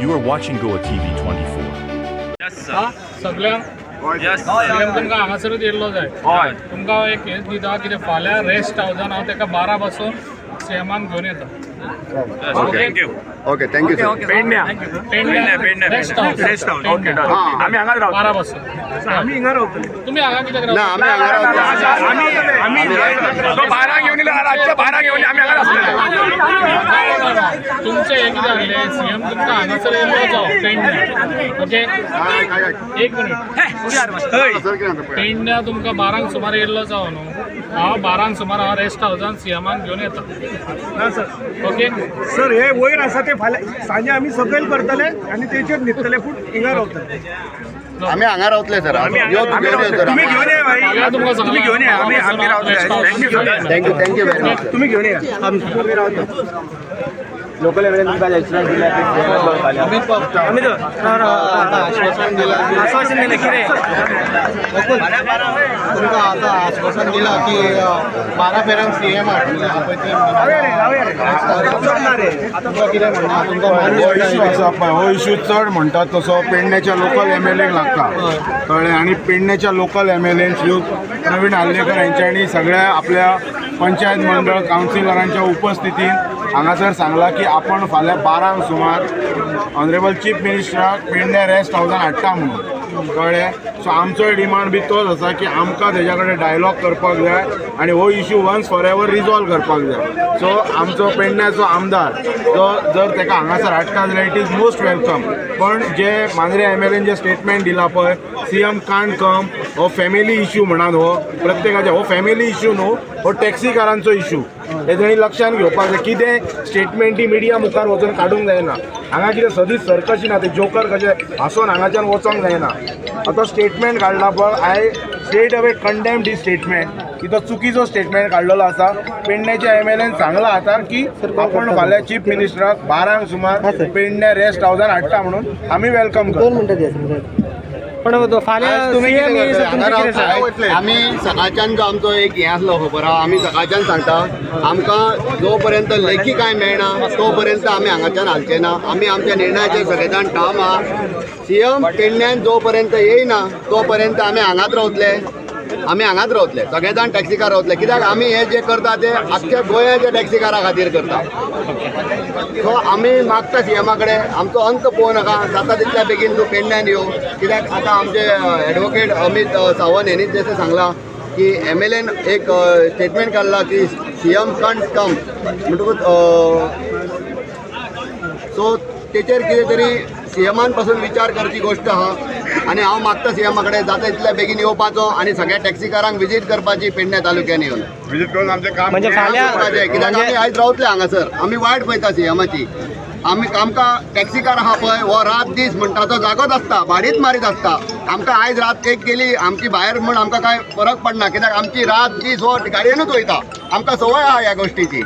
You are watching Goa TV 24. Yes, sir. हा सगळ्यांक Yes, CM sir. तुमकां हांगासरूच येयल्लो जाय हय तुमकां एक हेच दिता कितें फाल्यां रेस्ट हावजान हांव ताका बारा पासून सीएमान घेवन येता थँक्यू ओके थँक्यू सर पेडण्या पेडण्या, पेडण्या. रेस्ट हाऊस ओके डन हा. आम्ही हांगाच रावतो बारा पासून आम्ही हिंगा रावतले तुमी हांगा कित्याक ना रावता? आम्ही हांगा रावता. आम्ही आम्ही तो बारा घेऊन येयला रातच्या बारा घेऊन आम्ही हांगा आसतले तुमचे हे कितें आहले सीएम तुमकां हांगासर जावं पेडण्या ओके? एक मिनीट. पेडण्या तुमकां बारांक सुमार येयल्लो जावं न्हू. हांव बारांक सुमार हांव रेस्ट हावजान सीएमान घेवन येता. ना सर ओके. सर हे वयर आसा ते फाल्यां सांजे आमी सकयल करतले आनी तेचेर न्हिदतले पूण हिंगा रावतले आम्ही हांगा रावतले सर. आम्ही रावतले. सर. तुम्ही घेऊन ये भाई. तुम्ही घेऊन या. आम्ही आम्ही रावतले thank you thank you thank you very much तुम्ही घेऊन या. आम्ही रावतो लोकल तुमकां एक्सपिरियन्स दिला आम्ही तो आश्वासन दिलं. कितें तुमकां आतां आश्वासन दिलां की बारा फेऱ्यांक सी एम रे रे. रे म्हणटा हो इश्यू आसा पळय हो इश्यू चड म्हणटात तसो. पेडण्याच्या लोकल एम एल एक लागता. कळ्ळें आनी पेडण्याच्या local M L N Shri Pravin Allekar यांच्यानी सगळ्या आपल्या पंचायत मंडळ कावन्सिलरांच्या उपस्थितीन हांगासर सांगला की आपण फाल्यां बारांक सुमार ऑनरेबल चीफ मिनिस्टराक पेडण्या रेस्ट हावजान हाडटा म्हणून. कळ्ळें सो आमचोय डिमांड बी तोच आसा की आमकां तेज्या कडेन डायलॉग करपाक जाय आनी हो issue once for ever resolve करपाक जाय. सो आमचो पेडण्याचो आमदार जो जर ताका हांगासर हाडटा जाल्यार इट इज मोस्ट वेलकम पण जे मांद्रे एम एल एन जे स्टेटमेंट दिला पळय सी एम कांट कम हो फॅमिली इश्यू म्हणान हो. प्रत्येकाचे हो फॅमिली इश्यू न्हू हो टॅक्सीकारांचो इश्यू हे जणी लक्षात घेवपाक जाय कितें स्टेटमेंटी मिडिया मुखार वचून काडूंक जायना. हांगा कितें सदींच सरकशी ना ते जोकर कशे हांसोन हांगाच्यान वचोंक जायना. आतां स्टेटमेंट काडला पळय I straight away condemn the statement की तो चुकीचो स्टेटमेंट काडलेलो आसा. पेडण्याच्या एम एल एन सांगला आतां की आपण फाल्यां चीफ मिनिस्टराक बारांक सुमार पेडण्या रेस्ट हावजान हाडटा म्हणून. आमी वेलकम करता. पण फाल्यां तुमी हांगा रावता. आमी सकाळच्यान जो आमचो एक हें आसलो खबर आहा आमी सकाळच्यान सांगता आमकां जो पर्यंत लेखी कांय मेळना तो पर्यंत आमी हांगाच्यान हालचे ना. आमी आमच्या निर्णयाचेर सगळे जाण ठाम आहा. सीएम पेडण्यान जो पर्यंत येयना तो पर्यंत आमी हांगाच रावतले. आमी हांगाच रावतले सगळे जाण टॅक्सीकार रावतले कित्याक आमी हे जे करता ते आख्ख्या गोंयाच्या टॅक्सीकारा खातीर करता. सो आमी मागता सीएमा कडेन आमचो अंत पळोवं नाका जाता तितल्या बेगीन तूं पेडण्यान येव. कित्याक आतां आमचे एडवोकेट अमित सावंत हेणी जशें सांगलां की एम एल एन एक स्टेटमेंट काडला की सी एम कंट कम म्हणटकूच सो तेचेर कितें तरी सी एमानपासून विचार करची गोश्ट आहा आनी हांव मागता सी एमा कडेन जाता तितल्या बेगीन येवपाचो आनी सगळ्या टॅक्सीकारांक विजीट करपाची पेडण्या तालुक्यान येवन विजीट करून आमचें काम म्हणजे फाल्यां कित्याक आमी आयज रावतले हांगासर आमी वायट पळयता सीएमाची. आमी आमकां टॅक्सीकार आहा पळय हो रात दीस म्हणटा तो जागोच आसता भाडीच मारीत आसता. आमकां आयज रात एक गेली आमची भायर म्हण आमकां कांय फरक पडना. कित्याक आमची रात दीस हो गाडयेनूच वयता. आमकां संवय आहा ह्या गोश्टीची